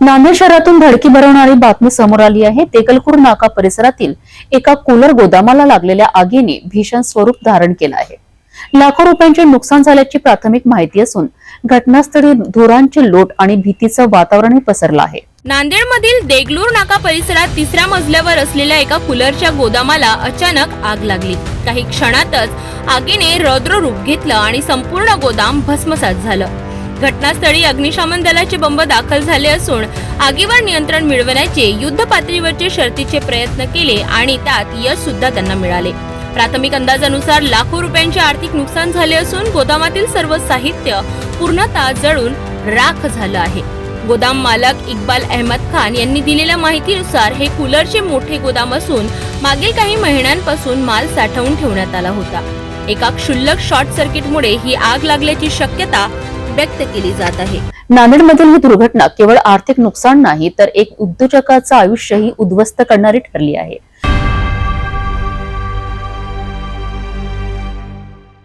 नांदेड शहरातून धडकी भरवणारी बातमी समोर आली आहे. तेकलकूर नाका परिसरातील एका कूलर गोदामाला लागलेल्या आगीने भीषण स्वरूप धारण केलं आहे. लाखो रुपयांचे नुकसान झाल्याची प्राथमिक माहिती असून घटनास्थळी धुरांचे लोट आणि भीतीचं वातावरणही पसरलं आहे. नांदेडमधील देगलूर नाका परिसरात तिसऱ्या मजल्यावर असलेल्या एका कूलरच्या गोदामाला अचानक आग लागली. काही क्षणातच आगीने रौद्र रूप घेतलं आणि संपूर्ण गोदाम भस्मसात झालं. घटनास्थळी अग्निशमन दलाचे बंब दाखल झाले असून आगीवर नियंत्रण मिळवण्याचे युद्ध पातळीवरचे शर्तीचे प्रयत्न केले आणि त्यात यश सुद्धा त्यांना मिळाले. प्राथमिक अंदाजानुसार लाखो रुपयांचे आर्थिक नुकसान झाले असून गोदामातील सर्व साहित्य पूर्णतः जळून राख झालं आहे. गोदाम मालक इक्बाल अहमद खान यांनी दिलेल्या माहितीनुसार हे कूलरचे मोठे गोदाम असून मागील काही महिन्यांपासून माल साठवून ठेवण्यात आला होता. एका क्षुल्लक शॉर्ट सर्किटमुळे ही आग लागल्याची शक्यता व्यक्त केली जात आहे. नांदेडमधील ही दुर्घटना केवळ आर्थिक नुकसान नाही तर एक उद्योजकाचं आयुष्यही उद्ध्वस्त करणारी ठरली आहे.